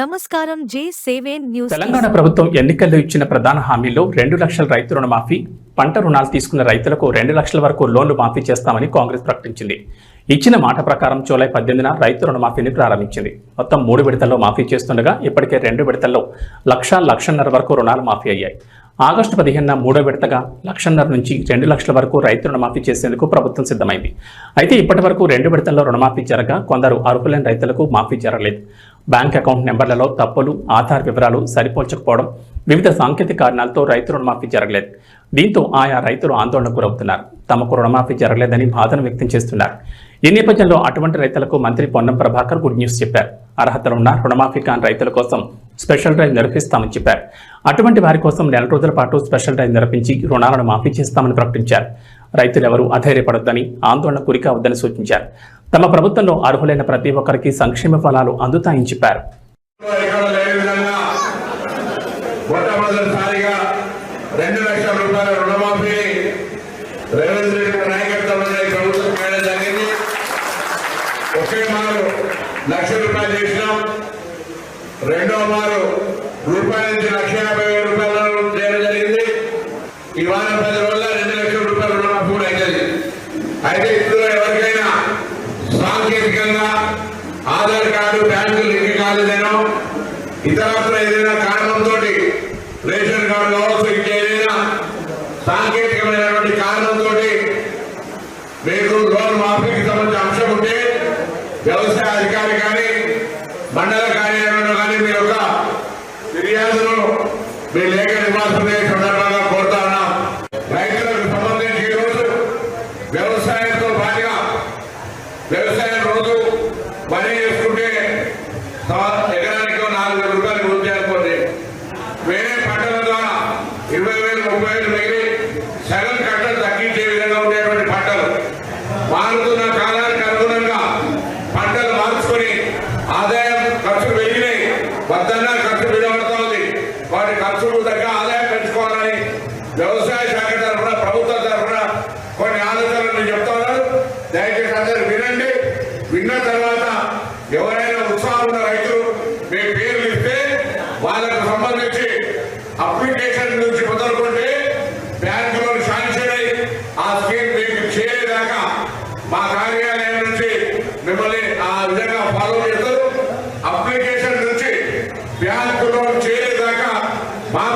నమస్కారం జే seven news Telangana ప్రభుత్వం ఎన్నికల్లో ఇచ్చిన ప్రధాన హామీలో రెండు లక్షల రైతు రుణమాఫీ పంట రుణాలు తీసుకున్న రైతులకు రెండు లక్షల వరకు లోన్లు మాఫీ చేస్తామని కాంగ్రెస్ ప్రకటించింది. ఇచ్చిన మాట ప్రకారం జూలై పద్దెనిమిదిన రైతు రుణమాఫీని ప్రారంభించింది. మొత్తం మూడు విడతల్లో మాఫీ చేస్తుండగా ఇప్పటికే రెండు విడతల్లో లక్ష లక్షన్నర వరకు రుణాలు మాఫీ అయ్యాయి. ఆగస్టు పదిహేనున మూడో విడతగా లక్షన్నర నుంచి రెండు లక్షల వరకు రైతు రుణమాఫీ చేసేందుకు ప్రభుత్వం సిద్ధమైంది. అయితే ఇప్పటి వరకు రెండు విడతల్లో రుణమాఫీ జరగా కొందరు అర్హులైన రైతులకు మాఫీ జరగలేదు. బ్యాంక్ అకౌంట్ నెంబర్లలో తప్పులు ఆధార్ వివరాలు సరిపోల్చకపోవడం వివిధ సాంకేతిక కారణాలతో రైతు రుణమాఫీ జరగలేదు. దీంతో ఆయా రైతులు ఆందోళనకు గురవుతున్నారు. తమకు రుణమాఫీ జరగలేదని బాధను వ్యక్తం చేస్తున్నారు. ఈ నేపథ్యంలో అటువంటి రైతులకు మంత్రి పొన్నం ప్రభాకర్ గుడ్ న్యూస్ చెప్పారు. అర్హతలున్న రుణమాఫీ కాని రైతుల కోసం స్పెషల్ డ్రైవ్ నిర్వహిస్తామని చెప్పారు. అటువంటి వారి కోసం నెల రోజుల పాటు స్పెషల్ డ్రైవ్ నిర్వహించి రుణాలను మాఫీ చేస్తామని ప్రకటించారు. రైతులెవరూ అధైర్యపడొద్దని ఆందోళన గురికావద్దని సూచించారు. తమ ప్రభుత్వంలో అర్హులైన ప్రతి ఒక్కరికి సంక్షేమ ఫలాలు అందుతాయని చెప్పారు. రెండు లక్షల రూపాయల రుణమాఫీ రేవంత్ రెడ్డి నాయకత్వంలో ప్రభుత్వం చేయడం జరిగింది. ఒకే లక్ష రూపాయలు చేసినాం. రెండో వారు రూపాయల నుంచి లక్ష యాభై వేల రూపాయలు చేయడం జరిగింది. ఈ వారం పది రోజుల రెండు లక్షల రూపాయలు రుణమాఫీ కూడా అయింది. అయితే ఇందులో ఎవరికైనా సాంకేతికంగా ఆధార్ కార్డు బ్యాంకు లింక్ కాలేదేనో ఇతరత్ర ఏదైనా కారణంతో రేషన్ కార్డు కావచ్చు ఇంకేదైనా సాంకేతికమైనటువంటి కారణంతో మీకు లోన్ మాఫీకి సంబంధించిన అంశం ఉంటే వ్యవసాయ అధికారి కానీ మండల కార్యాలయంలో కానీ మీరు ఒక ఫిర్యాదును మీ లేఖ నివాసం వ్యవసాయ శాఖ తరఫున ప్రభుత్వ తరఫున కొన్ని ఆలోచనలు నేను చెప్తా ఉన్నాను. దయచేసి అందరు వినండి. విన్న తర్వాత ఎవరైనా ఉత్సాహం ఉన్న రైతులు మీ పేర్లు ఇస్తే వాళ్ళకు సంబంధించి అప్లికేషన్ నుంచి మొదలుకుంటే బ్యాంకులో శాంక్షన్ అయి ఆ స్కీమ్ మీకు చేరేదాకా మా కార్యాలయం నుంచి మిమ్మల్ని ఆ విధంగా ఫాలో చేస్తారు. అప్లికేషన్ నుంచి బ్యాంకులో చేరేదాకా మా